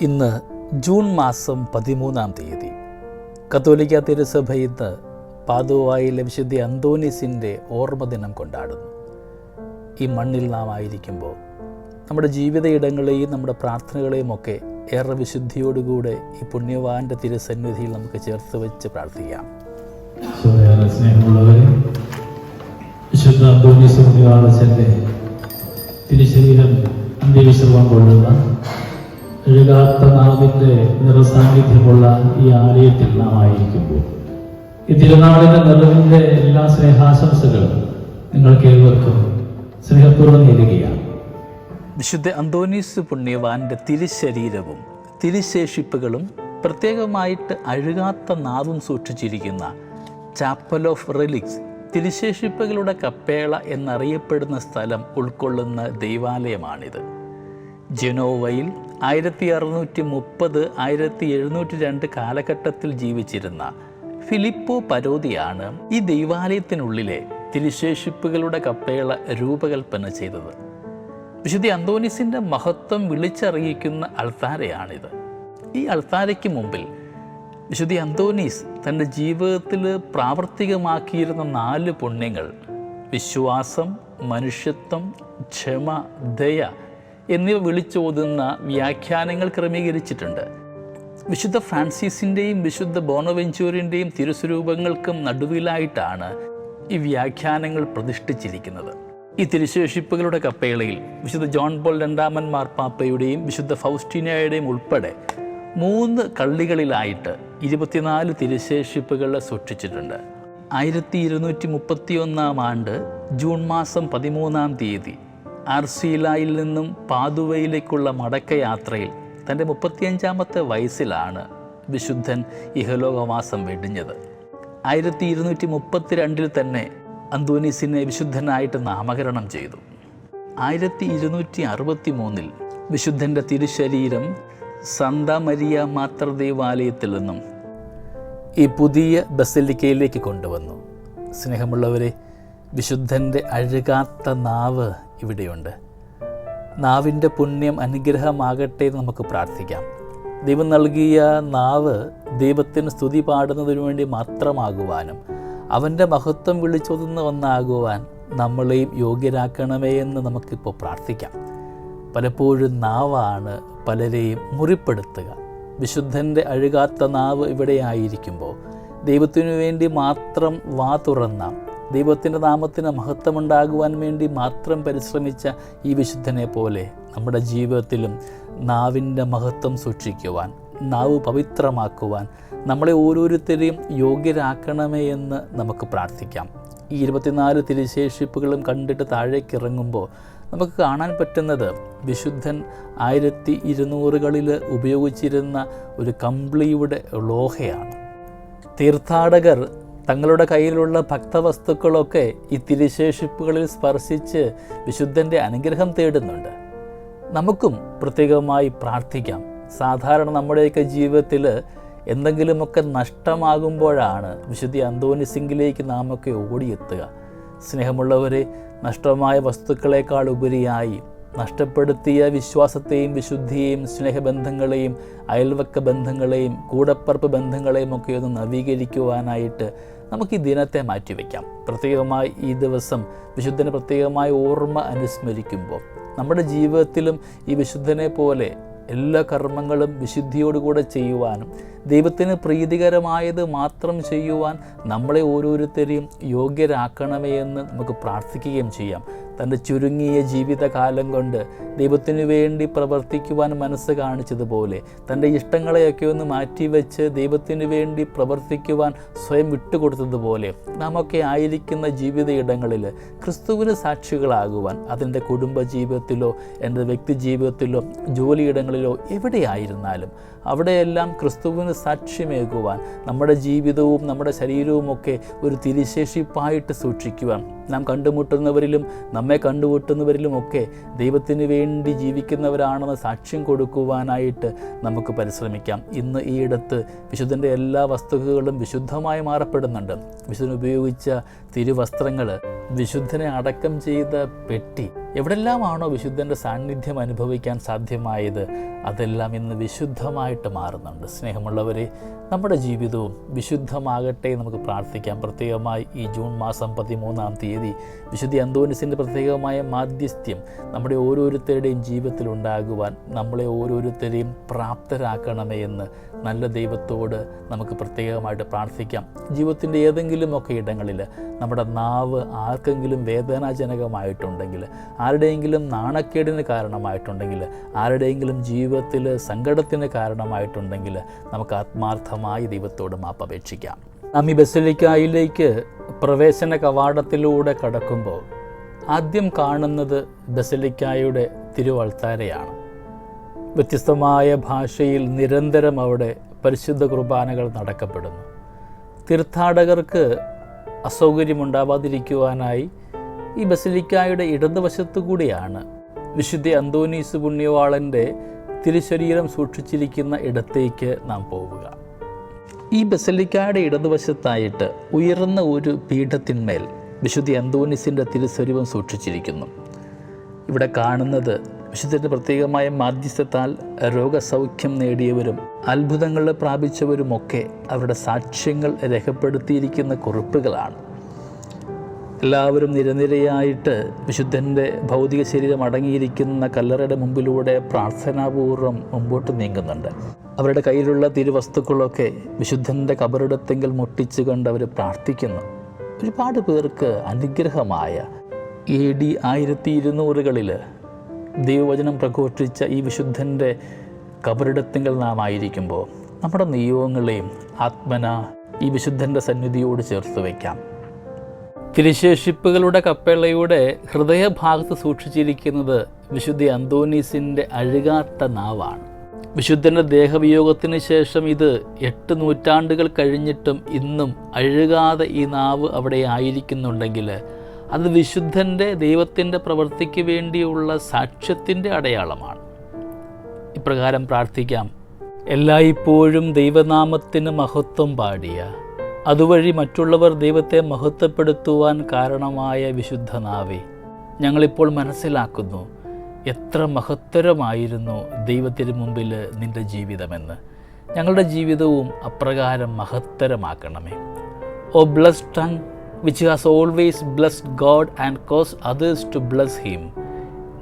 ഇന്ന് ജൂൺ മാസം പതിമൂന്നാം തീയതി. കത്തോലിക്ക തിരുസഭ ഇന്ന് പാതുവായിലെ വിശുദ്ധ അന്തോനീസിന്റെ ഓർമ്മദിനം കൊണ്ടാടുന്നു. ഈ മണ്ണിൽ നാം ആയിരിക്കുമ്പോൾ നമ്മുടെ ജീവിത ഇടങ്ങളെയും നമ്മുടെ പ്രാർത്ഥനകളെയും ഒക്കെ ഏറെ വിശുദ്ധിയോടുകൂടെ ഈ പുണ്യവാന്റെ തിരുസന്നിധിയിൽ നമുക്ക് ചേർത്ത് വെച്ച് പ്രാർത്ഥിക്കാം. വിശുദ്ധ അന്തോണിസ്വാമിവാളച്ചന്റെ തിരുശരീരം അന്ത്യവിശ്രമം കൊള്ളുന്ന എഴുകാത്ത നാവിന്റെ നിറസാന്നിധ്യമുള്ള ഈ ആലയത്തിൽ നാം ആയിരിക്കുമ്പോൾ ഈ തിരുനാളിന്റെ നിറവിന്റെ എല്ലാ സ്നേഹാശംസകളും നിങ്ങൾക്ക് ഏവർക്കും സ്നേഹപൂർവം നേരുകയാണ്. വിശുദ്ധ അന്തോനീസ് പുണ്യവാന്റെ തിരുശരീരവും തിരുശേഷിപ്പുകളും പ്രത്യേകമായിട്ട് അഴുകാത്ത നാവും സൂക്ഷിച്ചിരിക്കുന്ന ചാപ്പൽ ഓഫ് റിലിക്സ് തിരുശേഷിപ്പുകളുടെ കപ്പേള എന്നറിയപ്പെടുന്ന സ്ഥലം ഉൾക്കൊള്ളുന്ന ദൈവാലയമാണിത്. ജനോവയിൽ ആയിരത്തി അറുന്നൂറ്റി മുപ്പത് ആയിരത്തി എഴുന്നൂറ്റി രണ്ട് കാലഘട്ടത്തിൽ ജീവിച്ചിരുന്ന ഫിലിപ്പോ പരോതിയാണ് ഈ ദൈവാലയത്തിനുള്ളിലെ തിരുശേഷിപ്പുകളുടെ കപ്പേള രൂപകൽപ്പന ചെയ്തത്. വിശുദ്ധി അന്തോനിസിന്റെ മഹത്വം വിളിച്ചറിയിക്കുന്ന അൾത്താരയാണിത്. ഈ അൾത്താരയ്ക്ക് മുമ്പിൽ വിശുദ്ധി അന്തോനീസ് തന്റെ ജീവിതത്തിൽ പ്രാവർത്തികമാക്കിയിരുന്ന നാല് പുണ്യങ്ങൾ വിശ്വാസം മനുഷ്യത്വം ക്ഷമ ദയ എന്നിവ വിളിച്ചോതുന്ന വ്യാഖ്യാനങ്ങൾ ക്രമീകരിച്ചിട്ടുണ്ട്. വിശുദ്ധ ഫ്രാൻസിസിന്റെയും വിശുദ്ധ ബോണവെഞ്ചൂരിന്റെയും തിരുസ്വരൂപങ്ങൾക്കും നടുവിലായിട്ടാണ് ഈ വ്യാഖ്യാനങ്ങൾ പ്രതിഷ്ഠിച്ചിരിക്കുന്നത്. ഈ തിരുശേഷിപ്പുകളുടെ കപ്പേളയിൽ വിശുദ്ധ ജോൺ പോൾ രണ്ടാമൻ മാർപ്പാപ്പയുടെയും വിശുദ്ധ ഫൗസ്റ്റീനയുടെയും ഉൾപ്പെടെ മൂന്ന് കള്ളികളിലായിട്ട് ഇരുപത്തിനാല് തിരുശേഷിപ്പുകൾ സൂക്ഷിച്ചിട്ടുണ്ട്. ആയിരത്തി ഇരുന്നൂറ്റി മുപ്പത്തി ഒന്നാം ആണ്ട് ജൂൺ മാസം പതിമൂന്നാം തീയതി ആർസീലായിൽ നിന്നും പാതുവയിലേക്കുള്ള മടക്കയാത്രയിൽ തന്റെ മുപ്പത്തിയഞ്ചാമത്തെ വയസ്സിലാണ് വിശുദ്ധൻ ഇഹലോകവാസം വെടിഞ്ഞത്. ആയിരത്തി ഇരുന്നൂറ്റി മുപ്പത്തിരണ്ടിൽ തന്നെ അന്തോനീസിനെ വിശുദ്ധനായിട്ട് നാമകരണം ചെയ്തു. ആയിരത്തി ഇരുന്നൂറ്റി അറുപത്തി മൂന്നിൽ വിശുദ്ധന്റെ തിരുശരീരം സന്ത മരിയ മാത്ര ദേവാലയത്തിൽ നിന്നും ഈ പുതിയ ബസലിക്കയിലേക്ക് കൊണ്ടുവന്നു. സ്നേഹമുള്ളവരെ വിശുദ്ധന്റെ അഴുകാത്ത നാവ് ഇവിടെയുണ്ട്. നാവിന്റെ പുണ്യം അനുഗ്രഹമാകട്ടെ എന്ന് നമുക്ക് പ്രാർത്ഥിക്കാം. ദൈവം നൽകിയ നാവ് ദൈവത്തിന് സ്തുതി പാടുന്നതിനു വേണ്ടി മാത്രമാകുവാനും അവന്റെ മഹത്വം വിളിച്ചൊതുന്ന ഒന്നാകുവാൻ നമ്മളെയും യോഗ്യരാക്കണമേ എന്ന് നമുക്കിപ്പോൾ പ്രാർത്ഥിക്കാം. പലപ്പോഴും നാവാണ് പലരെയും മുറിപ്പെടുത്തുക. വിശുദ്ധന്റെ അഴുകാത്ത നാവ് ഇവിടെ ആയിരിക്കുമ്പോൾ ദൈവത്തിനു വേണ്ടി മാത്രം വാ തുറന്ന ദൈവത്തിന്റെ നാമത്തിന് മഹത്വമുണ്ടാകുവാൻ വേണ്ടി മാത്രം പരിശ്രമിച്ച ഈ വിശുദ്ധനെ പോലെ നമ്മുടെ ജീവിതത്തിലും നാവിന്റെ മഹത്വം സൂക്ഷിക്കുവാൻ നാവ് പവിത്രമാക്കുവാൻ നമ്മളെ ഓരോരുത്തരെയും യോഗ്യരാക്കണമേ എന്ന് നമുക്ക് പ്രാർത്ഥിക്കാം. ഈ ഇരുപത്തിനാല് തിരിശേഷിപ്പുകളും കണ്ടിട്ട് താഴേക്ക് ഇറങ്ങുമ്പോൾ നമുക്ക് കാണാൻ പറ്റുന്നത് വിശുദ്ധൻ ആയിരത്തി ഇരുന്നൂറുകളിൽ ഉപയോഗിച്ചിരുന്ന ഒരു കമ്പിളിയുടെ ലോഹയാണ്. തീർത്ഥാടകർ തങ്ങളുടെ കയ്യിലുള്ള ഭക്തവസ്തുക്കളൊക്കെ ഈ തിരുശേഷിപ്പുകളിൽ സ്പർശിച്ച് വിശുദ്ധന്റെ അനുഗ്രഹം തേടുന്നുണ്ട്. നമുക്കും പ്രത്യേകമായി പ്രാർത്ഥിക്കാം. സാധാരണ നമ്മുടെയൊക്കെ ജീവിതത്തിൽ എന്തെങ്കിലുമൊക്കെ നഷ്ടമാകുമ്പോഴാണ് വിശുദ്ധി അന്തോനിസിംഗിലേക്ക് നാമൊക്കെ ഓടിയെത്തുക. സ്നേഹമുള്ളവരെ നഷ്ടമായ വസ്തുക്കളെക്കാൾ ഉപരിയായി നഷ്ടപ്പെടുത്തിയ വിശ്വാസത്തെയും വിശുദ്ധിയെയും സ്നേഹബന്ധങ്ങളെയും അയൽവക്ക ബന്ധങ്ങളെയും കൂടപ്പറപ്പ് ബന്ധങ്ങളെയും ഒക്കെ ഒന്ന് നവീകരിക്കുവാനായിട്ട് നമുക്ക് ഈ ദിനത്തെ മാറ്റിവെക്കാം. പ്രത്യേകമായി ഈ ദിവസം വിശുദ്ധനെ പ്രത്യേകമായ ഓർമ്മ അനുസ്മരിക്കുമ്പോൾ നമ്മുടെ ജീവിതത്തിലും ഈ വിശുദ്ധനെ പോലെ എല്ലാ കർമ്മങ്ങളും വിശുദ്ധിയോടുകൂടെ ചെയ്യുവാനും ദൈവത്തിന് പ്രീതികരമായത് മാത്രം ചെയ്യുവാൻ നമ്മളെ ഓരോരുത്തരെയും യോഗ്യരാക്കണമേ എന്ന് നമുക്ക് പ്രാർത്ഥിക്കുകയും ചെയ്യാം. തന്റെ ചുരുങ്ങിയ ജീവിതകാലം കൊണ്ട് ദൈവത്തിനു വേണ്ടി പ്രവർത്തിക്കുവാൻ മനസ്സ് കാണിച്ചതുപോലെ തന്റെ ഇഷ്ടങ്ങളെയൊക്കെ ഒന്ന് മാറ്റിവെച്ച് ദൈവത്തിനു വേണ്ടി പ്രവർത്തിക്കുവാൻ സ്വയം വിട്ടുകൊടുത്തതുപോലെ നാമൊക്കെ ആയിരിക്കുന്ന ജീവിത ഇടങ്ങളിൽ ക്രിസ്തുവിന് സാക്ഷികളാകുവാൻ അതിന്റെ കുടുംബ ജീവിതത്തിലോ എന്റെ വ്യക്തി ജീവിതത്തിലോ ജോലിയിടങ്ങളിലോ എവിടെയായിരുന്നാലും അവിടെയെല്ലാം ക്രിസ്തുവിന് സാക്ഷ്യമേകുവാൻ നമ്മുടെ ജീവിതവും നമ്മുടെ ശരീരവുമൊക്കെ ഒരു തിരിശേഷിപ്പായിട്ട് സൂക്ഷിക്കുവാൻ. നാം കണ്ടുമുട്ടുന്നവരിലും നമ്മെ കണ്ടുമുട്ടുന്നവരിലുമൊക്കെ ദൈവത്തിന് വേണ്ടി ജീവിക്കുന്നവരാണെന്ന് സാക്ഷ്യം കൊടുക്കുവാനായിട്ട് നമുക്ക് പരിശ്രമിക്കാം. ഇന്ന് ഈയിടത്ത് വിശുദ്ധന്റെ എല്ലാ വസ്തുക്കളും വിശുദ്ധമായി മാറപ്പെടുന്നുണ്ട്. വിശുദ്ധൻ ഉപയോഗിച്ച തിരുവസ്ത്രങ്ങൾ വിശുദ്ധനെ അടക്കം ചെയ്ത പെട്ടി എവിടെല്ലാമാണോ വിശുദ്ധന്റെ സാന്നിധ്യം അനുഭവിക്കാൻ സാധ്യമായത് അതെല്ലാം ഇന്ന് വിശുദ്ധമായിട്ട് മാറുന്നുണ്ട്. സ്നേഹമുള്ളവരെ നമ്മുടെ ജീവിതവും വിശുദ്ധമാകട്ടെ നമുക്ക് പ്രാർത്ഥിക്കാം. പ്രത്യേകമായി ഈ ജൂൺ മാസം പതിമൂന്നാം തീയതി വിശുദ്ധി അന്തോനിസിന്റെ പ്രത്യേകമായ മാധ്യസ്ഥ്യം നമ്മുടെ ഓരോരുത്തരുടെയും ജീവിതത്തിൽ ഉണ്ടാകുവാൻ നമ്മളെ ഓരോരുത്തരെയും പ്രാപ്തരാക്കണമേ എന്ന് നല്ല ദൈവത്തോട് നമുക്ക് പ്രത്യേകമായിട്ട് പ്രാർത്ഥിക്കാം. ജീവിതത്തിന്റെ ഏതെങ്കിലുമൊക്കെ ഇടങ്ങളിൽ നമ്മുടെ നാവ് ആർക്കെങ്കിലും വേദനാജനകമായിട്ടുണ്ടെങ്കിൽ ആരുടെയെങ്കിലും നാണക്കേടിന് കാരണമായിട്ടുണ്ടെങ്കിൽ ആരുടെയെങ്കിലും ജീവിതത്തിൽ സങ്കടത്തിന് കാരണമായിട്ടുണ്ടെങ്കിൽ നമുക്ക് ആത്മാർത്ഥമായി ദൈവത്തോട് മാപ്പപേക്ഷിക്കാം. നാം ഈ ബസലിക്കായിലേക്ക് പ്രവേശന കവാടത്തിലൂടെ കടക്കുമ്പോൾ ആദ്യം കാണുന്നത് ബസലിക്കായുടെ തിരുവൾത്താരയാണ്. വ്യത്യസ്തമായ ഭാഷയിൽ നിരന്തരം അവിടെ പരിശുദ്ധ കുർബാനകൾ നടക്കപ്പെടുന്നു. തീർത്ഥാടകർക്ക് അസൗകര്യമുണ്ടാവാതിരിക്കുവാനായി ഈ ബസിലിക്കായുടെ ഇടതുവശത്തു കൂടിയാണ് വിശുദ്ധ അന്തോനീസ് പുണ്യവാളന്റെ തിരുശരീരം സൂക്ഷിച്ചിരിക്കുന്ന ഇടത്തേക്ക് നാം പോവുക. ഈ ബസലിക്കായുടെ ഇടതുവശത്തായിട്ട് ഉയർന്ന ഒരു പീഠത്തിന്മേൽ വിശുദ്ധ അന്തോനിസിന്റെ തിരുസ്വരൂപം സൂക്ഷിച്ചിരിക്കുന്നു. ഇവിടെ കാണുന്നത് വിശുദ്ധന്റെ പ്രത്യേകമായ മാധ്യസ്ഥത്താൽ രോഗസൗഖ്യം നേടിയവരും അത്ഭുതങ്ങൾ പ്രാപിച്ചവരുമൊക്കെ അവരുടെ സാക്ഷ്യങ്ങൾ രേഖപ്പെടുത്തിയിരിക്കുന്ന കുറിപ്പുകളാണ്. എല്ലാവരും നിരനിരയായിട്ട് വിശുദ്ധന്റെ ഭൗതിക ശരീരം അടങ്ങിയിരിക്കുന്ന കല്ലറയുടെ മുമ്പിലൂടെ പ്രാർത്ഥനാപൂർവം മുമ്പോട്ട് നീങ്ങുന്നുണ്ട്. അവരുടെ കയ്യിലുള്ള തിരുവസ്തുക്കളൊക്കെ വിശുദ്ധന്റെ കബറിടത്തെങ്കിൽ മുട്ടിച്ചു കണ്ട് അവർ പ്രാർത്ഥിക്കുന്നു. ഒരുപാട് പേർക്ക് അനുഗ്രഹമായ എ ഡി ആയിരത്തി ഇരുന്നൂറുകളിൽ ദൈവവചനം പ്രഘോഷിച്ച ഈ വിശുദ്ധന്റെ കബറിടത്തെങ്കിൽ നാം ആയിരിക്കുമ്പോൾ നമ്മുടെ നിയോഗങ്ങളെയും ആത്മന ഈ വിശുദ്ധന്റെ സന്നിധിയോട് ചേർത്ത് വയ്ക്കാം. തിരുശേഷിപ്പുകളുടെ കപ്പേളയുടെ ഹൃദയഭാഗത്ത് സൂക്ഷിച്ചിരിക്കുന്നത് വിശുദ്ധ അന്തോനീസിന്റെ അഴുകാത്ത നാവാണ്. വിശുദ്ധന്റെ ദേഹവിയോഗത്തിന് ശേഷം ഇത് എട്ട് നൂറ്റാണ്ടുകൾ കഴിഞ്ഞിട്ടും ഇന്നും അഴുകാതെ ഈ നാവ് അവിടെ ആയിരിക്കുന്നുണ്ടെങ്കിൽ അത് വിശുദ്ധന്റെ ദൈവത്തിന്റെ പ്രവൃത്തിക്ക് വേണ്ടിയുള്ള സാക്ഷ്യത്തിന്റെ അടയാളമാണ്. ഇപ്രകാരം പ്രാർത്ഥിക്കാം. എല്ലായ്പ്പോഴും ദൈവനാമത്തിന് മഹത്വം പാടിയ അതുവഴി മറ്റുള്ളവർ ദൈവത്തെ മഹത്വപ്പെടുത്തുവാൻ കാരണമായ വിശുദ്ധ നാവേ ഞങ്ങളിപ്പോൾ മനസ്സിലാക്കുന്നു എത്ര മഹത്തരമായിരുന്നു ദൈവത്തിന് മുമ്പിൽ നിന്റെ ജീവിതമെന്ന്. ഞങ്ങളുടെ ജീവിതവും അപ്രകാരം മഹത്തരമാക്കണമേ. ഓ bless tongue which has always blessed God and cause others to bless him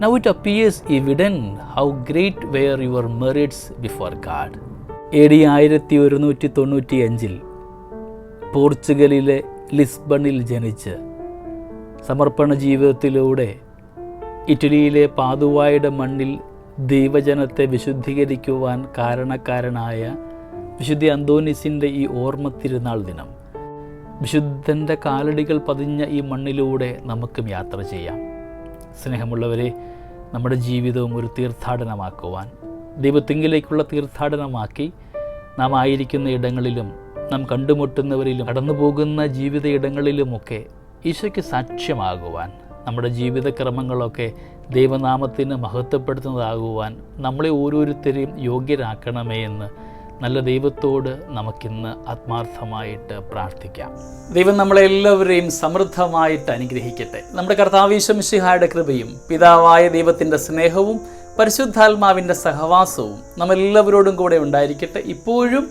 now it appears evident how great were your merits before God A D ആയിരത്തി ഒരുന്നൂറ്റി തൊണ്ണൂറ്റി അഞ്ചിൽ പോർച്ചുഗലിലെ ലിസ്ബണിൽ ജനിച്ച് സമർപ്പണ ജീവിതത്തിലൂടെ ഇറ്റലിയിലെ പാതുവായുടെ മണ്ണിൽ ദൈവജനത്തെ വിശുദ്ധീകരിക്കുവാൻ കാരണക്കാരനായ വിശുദ്ധി അന്തോനിസിന്റെ ഈ ഓർമ്മ തിരുനാൾ ദിനം. വിശുദ്ധന്റെ കാലടികൾ പതിഞ്ഞ ഈ മണ്ണിലൂടെ നമുക്കും യാത്ര ചെയ്യാം. സ്നേഹമുള്ളവരെ നമ്മുടെ ജീവിതവും ഒരു തീർത്ഥാടനമാക്കുവാൻ ദൈവത്തിങ്കിലേക്കുള്ള തീർത്ഥാടനമാക്കി നാം ആയിരിക്കുന്ന ഇടങ്ങളിലും നാം കണ്ടുമുട്ടുന്നവരിലും കടന്നു പോകുന്ന ജീവിത ഇടങ്ങളിലുമൊക്കെ ഈശോയ്ക്ക് സാക്ഷ്യമാകുവാൻ നമ്മുടെ ജീവിതക്രമങ്ങളൊക്കെ ദൈവനാമത്തിന് മഹത്വപ്പെടുത്തുന്നതാകുവാൻ നമ്മളെ ഓരോരുത്തരെയും യോഗ്യരാക്കണമേ എന്ന് നല്ല ദൈവത്തോട് നമുക്കിന്ന് ആത്മാർത്ഥമായിട്ട് പ്രാർത്ഥിക്കാം. ദൈവം നമ്മളെ എല്ലാവരെയും സമൃദ്ധമായിട്ട് അനുഗ്രഹിക്കട്ടെ. നമ്മുടെ കർത്താവീശംഷിഹായുടെ കൃപയും പിതാവായ ദൈവത്തിന്റെ സ്നേഹവും പരിശുദ്ധാത്മാവിന്റെ സഹവാസവും നമ്മളെല്ലാവരോടും കൂടെ ഉണ്ടായിരിക്കട്ടെ. ഇപ്പോഴും